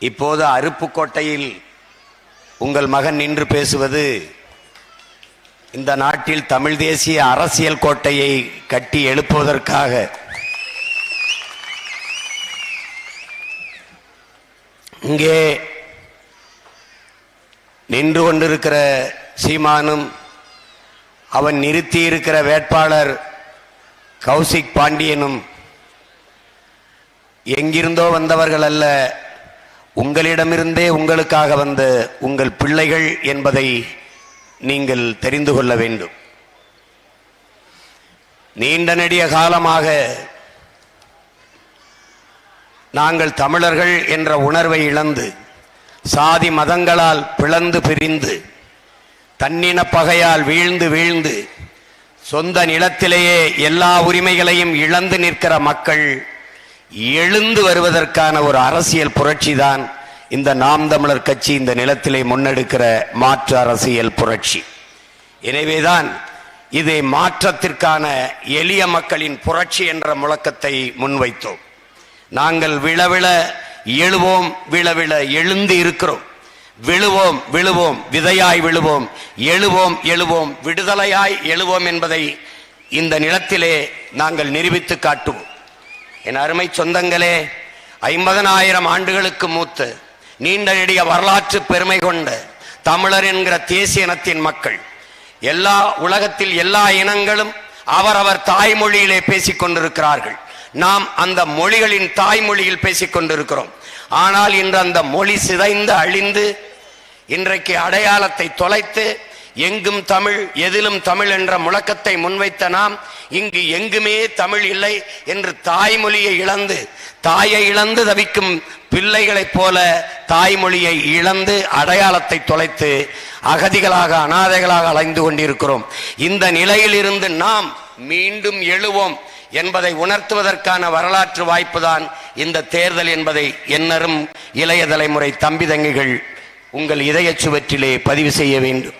இப்போது அருப்புக்கோட்டையில் உங்கள் மகன் நின்று பேசுவது இந்த நாட்டில் தமிழ் தேசிய அரசியல் கோட்டையை கட்டி எழுப்புவதற்காக. இங்கே நின்று கொண்டிருக்கிற சீமானும் அவன் நிறுத்தி இருக்கிற வேட்பாளர் கௌசிக் பாண்டியனும் எங்கிருந்தோ வந்தவர்கள் அல்ல. உங்களிடமிருந்தே உங்களுக்காக வந்த உங்கள் பிள்ளைகள் என்பதை நீங்கள் தெரிந்து கொள்ள வேண்டும். நீண்ட நெடிய காலமாக நாங்கள் தமிழர்கள் என்ற உணர்வை இழந்து சாதி மதங்களால் பிளந்து பிரிந்து தன்னின பகையால் வீழ்ந்து வீழ்ந்து சொந்த நிலத்திலேயே எல்லா உரிமைகளையும் இழந்து நிற்கிற மக்கள் எழுந்து வருவதற்கான ஒரு அரசியல் புரட்சி தான் இந்த நாம் தமிழர் கட்சி இந்த நிலத்திலே முன்னெடுக்கிற மாற்று அரசியல் புரட்சி. எனவேதான் இதை மாற்றத்திற்கான எளிய மக்களின் புரட்சி என்ற முழக்கத்தை முன்வைத்தோம். நாங்கள் விழவிழ எழுவோம் விழவிழ எழுந்து இருக்கிறோம். விழுவோம் விழுவோம் விதையாய் விழுவோம் எழுவோம் எழுவோம் விடுதலையாய் எழுவோம் என்பதை இந்த நிலத்திலே நாங்கள் நிரூபித்து காட்டுவோம். என் அருமை சொந்தங்களே ஐம்பதனாயிரம் ஆண்டுகளுக்கு மூத்து நீண்ட நெடிய வரலாற்று பெருமை கொண்ட தமிழர் என்கிற தேசிய இனத்தின் மக்கள். எல்லா உலகத்தில் எல்லா இனங்களும் அவரவர் தாய்மொழியிலே பேசிக் கொண்டிருக்கிறார்கள். நாம் அந்த மொழிகளின் தாய்மொழியில் பேசிக் கொண்டிருக்கிறோம். ஆனால் இன்று அந்த மொழி சிதைந்து அழிந்து இன்றைக்கு அடையாளத்தை தொலைத்து எங்கும் தமிழ் எதிலும் தமிழ் என்ற முழக்கத்தை முன்வைத்த நாம் இங்கு எங்குமே தமிழ் இல்லை என்று தாய்மொழியை இழந்து தாயை இழந்து தவிக்கும் பிள்ளைகளைப் போல தாய்மொழியை இழந்து அடையாளத்தை தொலைத்து அகதிகளாக அனாதைகளாக அலைந்து கொண்டிருக்கிறோம். இந்த நிலையிலிருந்து நாம் மீண்டும் எழுவோம் என்பதை உணர்த்துவதற்கான வரலாற்று வாய்ப்புதான் இந்த தேர்தல் என்பதை என்னரும் இளைய தலைமுறை தம்பி தங்கிகள் உங்கள் இதயச் சுவற்றிலே பதிவு செய்ய வேண்டும்.